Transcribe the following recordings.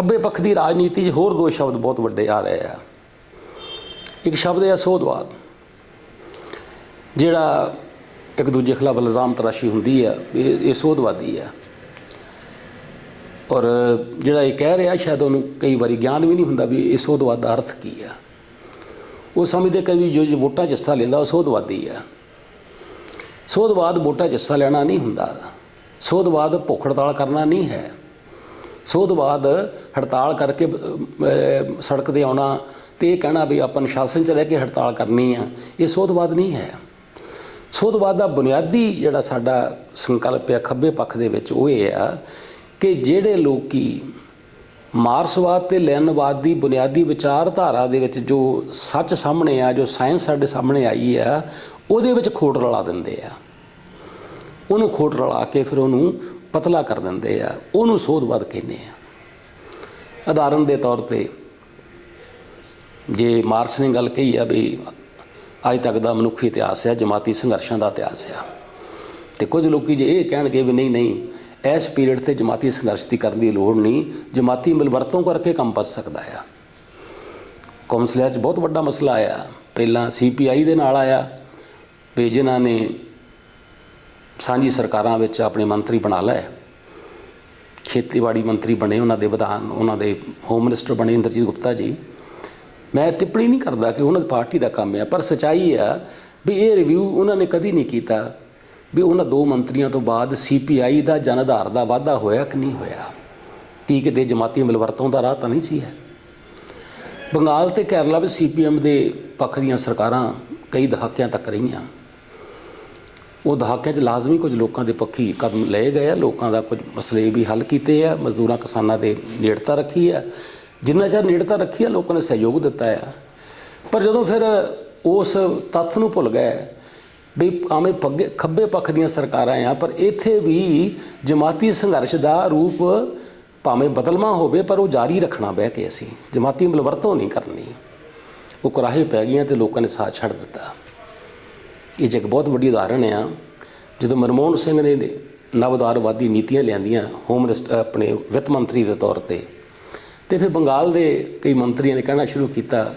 ਖੱਬੇ ਪੱਖ ਦੀ ਰਾਜਨੀਤੀ 'ਚ ਹੋਰ ਦੋ ਸ਼ਬਦ ਬਹੁਤ ਵੱਡੇ ਆ ਰਹੇ ਆ। ਇੱਕ ਸ਼ਬਦ ਹੈ ਸੋਧਵਾਦ, ਜਿਹੜਾ ਇੱਕ ਦੂਜੇ ਖਿਲਾਫ ਇਲਜ਼ਾਮ ਤਰਾਸ਼ੀ ਹੁੰਦੀ ਆ ਵੀ ਇਹ ਸੋਧਵਾਦੀ ਆ। ਔਰ ਜਿਹੜਾ ਇਹ ਕਹਿ ਰਿਹਾ ਸ਼ਾਇਦ ਉਹਨੂੰ ਕਈ ਵਾਰੀ ਗਿਆਨ ਵੀ ਨਹੀਂ ਹੁੰਦਾ ਵੀ ਇਹ ਸੋਧਵਾਦ ਦਾ ਅਰਥ ਕੀ ਆ। ਉਹ ਸਮਝਦੇ ਕਿ ਵੀ ਜੋ ਵੋਟਾਂ 'ਚ ਹਿੱਸਾ ਲੈਂਦਾ ਉਹ ਸੋਧਵਾਦੀ ਆ। ਸੋਧਵਾਦ ਵੋਟਾਂ 'ਚ ਹਿੱਸਾ ਲੈਣਾ ਨਹੀਂ ਹੁੰਦਾ। ਸੋਧਵਾਦ ਭੁੱਖ ਹੜਤਾਲ ਕਰਨਾ ਨਹੀਂ ਹੈ। ਸੋਧਵਾਦ ਹੜਤਾਲ ਕਰਕੇ ਸੜਕ ਤੇ ਆਉਣਾ ਤੇ ਇਹ ਕਹਿਣਾ ਵੀ ਆਪਾਂ ਅਨੁਸ਼ਾਸਨ 'ਚ ਰਹਿ ਕੇ ਹੜਤਾਲ ਕਰਨੀ ਆ, ਇਹ ਸੋਧਵਾਦ ਨਹੀਂ ਹੈ। ਸੋਧਵਾਦ ਦਾ ਬੁਨਿਆਦੀ ਜਿਹੜਾ ਸਾਡਾ ਸੰਕਲਪ ਹੈ ਖੱਬੇ ਪੱਖ ਦੇ ਵਿੱਚ ਉਹ ਇਹ ਆ ਕਿ ਜਿਹੜੇ ਲੋਕੀ ਮਾਰਸਵਾਦ ਤੇ ਲੈਨਵਾਦ ਦੀ ਬੁਨਿਆਦੀ ਵਿਚਾਰਧਾਰਾ ਦੇ ਵਿੱਚ ਜੋ ਸੱਚ ਸਾਹਮਣੇ ਆ, ਜੋ ਸਾਇੰਸ ਸਾਡੇ ਸਾਹਮਣੇ ਆਈ ਆ, ਉਹਦੇ ਵਿੱਚ ਖੋਟ ਰਲਾ ਦਿੰਦੇ ਆ। ਉਹਨੂੰ ਖੋਟ ਰਲਾ ਕੇ ਫਿਰ ਉਹਨੂੰ ਪਤਲਾ ਕਰ ਦਿੰਦੇ ਆ, ਉਹਨੂੰ ਸੋਧਵਾਦ ਕਹਿੰਦੇ ਆ। ਉਦਾਹਰਨ ਦੇ ਤੌਰ ਤੇ ਜੇ ਮਾਰਕਸ ਨੇ ਗੱਲ ਕਹੀ ਆ ਵੀ ਅੱਜ ਤੱਕ ਦਾ ਮਨੁੱਖੀ ਇਤਿਹਾਸ ਹੈ ਜਮਾਤੀ ਸੰਘਰਸ਼ਾਂ ਦਾ ਇਤਿਹਾਸ ਹੈ ਤੇ ਕੁਝ ਲੋਕੀ ਜੇ ਇਹ ਕਹਿਣਗੇ ਵੀ ਨਹੀਂ ਨਹੀਂ, ਇਸ ਪੀਰੀਅਡ ਤੇ ਜਮਾਤੀ ਸੰਘਰਸ਼ ਦੀ ਕਰਨ ਦੀ ਲੋੜ ਨਹੀਂ, ਜਮਾਤੀ ਮਿਲਵਰਤੋਂ ਕਰਕੇ ਕੰਮ ਪੱਸ ਸਕਦਾ ਆ। ਕੌਂਸਲਰ 'ਚ ਬਹੁਤ ਵੱਡਾ ਮਸਲਾ ਆਇਆ। ਪਹਿਲਾਂ ਸੀਪੀਆਈ ਦੇ ਨਾਲ ਆਇਆ, ਵੀ ਜਿਨ੍ਹਾਂ ਨੇ ਸਾਂਝੀ ਸਰਕਾਰਾਂ ਵਿੱਚ ਆਪਣੇ ਮੰਤਰੀ ਬਣਾ ਲਏ। ਖੇਤੀਬਾੜੀ ਮੰਤਰੀ ਬਣੇ ਉਹਨਾਂ ਦੇ ਵਿਧਾਨ, ਉਹਨਾਂ ਦੇ ਹੋਮ ਮਿਨਿਸਟਰ ਬਣੇ ਇੰਦਰਜੀਤ ਗੁਪਤਾ ਜੀ। ਮੈਂ ਟਿੱਪਣੀ ਨਹੀਂ ਕਰਦਾ ਕਿ ਉਹਨਾਂ ਦੀ ਪਾਰਟੀ ਦਾ ਕੰਮ ਹੈ, ਪਰ ਸਚਾਈ ਆ ਵੀ ਇਹ ਰਿਵਿਊ ਉਹਨਾਂ ਨੇ ਕਦੀ ਨਹੀਂ ਕੀਤਾ ਵੀ ਉਹਨਾਂ ਦੋ ਮੰਤਰੀਆਂ ਤੋਂ ਬਾਅਦ ਸੀਪੀਆਈ ਦਾ ਜਨ ਆਧਾਰ ਦਾ ਵਾਧਾ ਹੋਇਆ ਕਿ ਨਹੀਂ ਹੋਇਆ। ਕੀ ਕਿਤੇ ਜਮਾਤੀ ਮਿਲਵਰਤੋਂ ਦਾ ਰਾਹ ਤਾਂ ਨਹੀਂ ਸੀ ਹੈ। ਬੰਗਾਲ ਤੇ ਕੇਰਲਾ ਵਿੱਚ ਸੀਪੀਐਮ ਦੇ ਪੱਖ ਦੀਆਂ ਸਰਕਾਰਾਂ ਕਈ ਦਹਾਕਿਆਂ ਤੱਕ ਰਹੀਆਂ। ਉਹ ਦਹਾਕਿਆਂ 'ਚ ਲਾਜ਼ਮੀ ਕੁਝ ਲੋਕਾਂ ਦੇ ਪੱਖੀ ਕਦਮ ਲਏ ਗਏ ਆ। ਲੋਕਾਂ ਦਾ ਕੁਝ ਮਸਲੇ ਵੀ ਹੱਲ ਕੀਤੇ ਆ। ਮਜ਼ਦੂਰਾਂ ਕਿਸਾਨਾਂ ਦੇ ਨੇੜਤਾ ਰੱਖੀ ਆ। ਜਿੰਨਾ ਚਿਰ ਨੇੜਤਾ ਰੱਖੀ ਆ, ਲੋਕਾਂ ਨੇ ਸਹਿਯੋਗ ਦਿੱਤਾ ਆ। ਪਰ ਜਦੋਂ ਫਿਰ ਉਸ ਤੱਥ ਨੂੰ ਭੁੱਲ ਗਏ ਵੀ ਆਵੇਂ ਪੱਗੇ ਖੱਬੇ ਪੱਖ ਦੀਆਂ ਸਰਕਾਰਾਂ ਆ, ਪਰ ਇੱਥੇ ਵੀ ਜਮਾਤੀ ਸੰਘਰਸ਼ ਦਾ ਰੂਪ ਭਾਵੇਂ ਬਦਲਮਾ ਹੋਵੇ, ਪਰ ਉਹ ਜਾਰੀ ਰੱਖਣਾ ਬਹਿ ਕੇ ਅਸੀਂ। ਜਮਾਤੀ ਮਿਲਵਰਤੋਂ ਨਹੀਂ ਕਰਨੀ। ਉਹ ਕਰਾਹੇ ਪੈ ਗਈਆਂ ਤੇ ਲੋਕਾਂ ਨੇ ਸਾਥ ਛੱਡ ਦਿੱਤਾ। ਇਹ 'ਚ ਇੱਕ ਬਹੁਤ ਵੱਡੀ ਉਦਾਹਰਣ ਆ, ਜਦੋਂ ਮਨਮੋਹਨ ਸਿੰਘ ਨੇ ਨਵਦਾਰਵਾਦੀ ਨੀਤੀਆਂ ਲਿਆਂਦੀਆਂ ਹੋਮ ਮਿਨਿਸਟਰ ਆਪਣੇ ਵਿੱਤ ਮੰਤਰੀ ਦੇ ਤੌਰ ਤੇ ਤੇ ਫਿਰ ਬੰਗਾਲ ਦੇ ਕਈ ਮੰਤਰੀਆਂ ਨੇ ਕਹਿਣਾ ਸ਼ੁਰੂ ਕੀਤਾ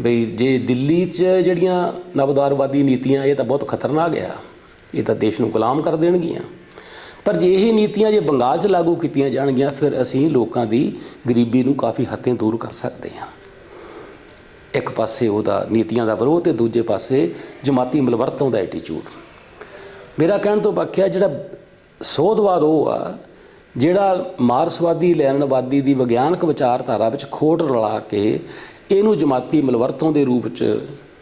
ਬਈ ਜੇ ਦਿੱਲੀ 'ਚ ਜਿਹੜੀਆਂ ਨਵਦਾਰਵਾਦੀ ਨੀਤੀਆਂ, ਇਹ ਤਾਂ ਬਹੁਤ ਖਤਰਨਾਕ ਆ, ਇਹ ਤਾਂ ਦੇਸ਼ ਨੂੰ ਗੁਲਾਮ ਕਰ ਦੇਣਗੀਆਂ। ਪਰ ਜੇ ਇਹ ਨੀਤੀਆਂ ਜੇ ਬੰਗਾਲ 'ਚ ਲਾਗੂ ਕੀਤੀਆਂ ਜਾਣਗੀਆਂ, ਫਿਰ ਅਸੀਂ ਲੋਕਾਂ ਦੀ ਗਰੀਬੀ ਨੂੰ ਕਾਫੀ ਹੱਦੋਂ ਦੂਰ ਕਰ ਸਕਦੇ ਹਾਂ। ਇੱਕ ਪਾਸੇ ਉਹਦਾ ਨੀਤੀਆਂ ਦਾ ਵਿਰੋਧ ਤੇ ਦੂਜੇ ਪਾਸੇ ਜਮਾਤੀ ਮਿਲਵਰਤੋਂ ਦਾ ਐਟੀਟਿਊਡ ਮੇਰਾ ਕਹਿਣ ਤੋਂ ਬਾਕਿਆ ਜਿਹੜਾ ਸੋਧਵਾਦ ਉਹ ਆ, ਜਿਹੜਾ ਮਾਰਸਵਾਦੀ ਲੈਣਵਾਦੀ ਦੀ ਵਿਗਿਆਨਕ ਵਿਚਾਰਧਾਰਾ ਵਿੱਚ ਖੋਟ ਰਲਾ ਕੇ ਇਹਨੂੰ ਜਮਾਤੀ ਮਿਲਵਰਤੋਂ ਦੇ ਰੂਪ 'ਚ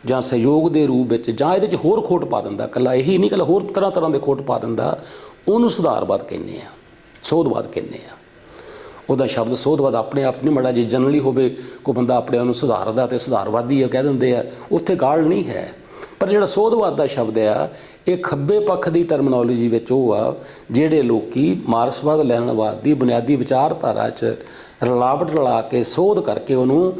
ਜਾਂ ਸਹਿਯੋਗ ਦੇ ਰੂਪ ਵਿੱਚ ਜਾਂ ਇਹਦੇ 'ਚ ਹੋਰ ਖੋਟ ਪਾ ਦਿੰਦਾ ਕੱਲਾ ਇਹੀ ਨਹੀਂ ਕੱਲਾ ਹੋਰ ਤਰ੍ਹਾਂ ਤਰ੍ਹਾਂ ਦੇ ਖੋਟ ਪਾ ਦਿੰਦਾ, ਉਹਨੂੰ ਸੁਧਾਰਵਾਦ ਕਹਿੰਦੇ ਆ, ਸੋਧਵਾਦ ਕਹਿੰਦੇ ਆ। ਉਹਦਾ ਸ਼ਬਦ ਸੋਧਵਾਦ ਆਪਣੇ ਆਪ ਨਹੀਂ ਮੜਾ ਜੇ ਜਨਰਲੀ ਹੋਵੇ, ਕੋਈ ਬੰਦਾ ਆਪਣੇ ਆਪ ਨੂੰ ਸੁਧਾਰਦਾ ਤੇ ਸੁਧਾਰਵਾਦੀ ਆ, ਕਹਿ ਦਿੰਦੇ ਆ, ਉੱਥੇ ਗਾਲ ਨਹੀਂ ਹੈ। ਪਰ ਜਿਹੜਾ ਸੋਧਵਾਦ ਦਾ ਸ਼ਬਦ ਆ, ਇਹ ਖੱਬੇ ਪੱਖ ਦੀ ਟਰਮਨੋਲੋਜੀ ਵਿੱਚ ਉਹ ਆ, ਜਿਹੜੇ ਲੋਕੀ ਮਾਰਸਵਾਦ ਲੈਣਵਾਦ ਦੀ ਬੁਨਿਆਦੀ ਵਿਚਾਰਧਾਰਾ 'ਚ ਰਲਾਵਟ ਰਲਾ ਕੇ ਸੋਧ ਕਰਕੇ ਉਹਨੂੰ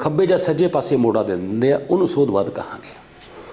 ਖੱਬੇ ਜਾਂ ਸੱਜੇ ਪਾਸੇ ਮੋੜਾ ਦੇ ਦਿੰਦੇ ਆ, ਉਹਨੂੰ ਸੋਧਵਾਦ ਕਹਾਂਗੇ।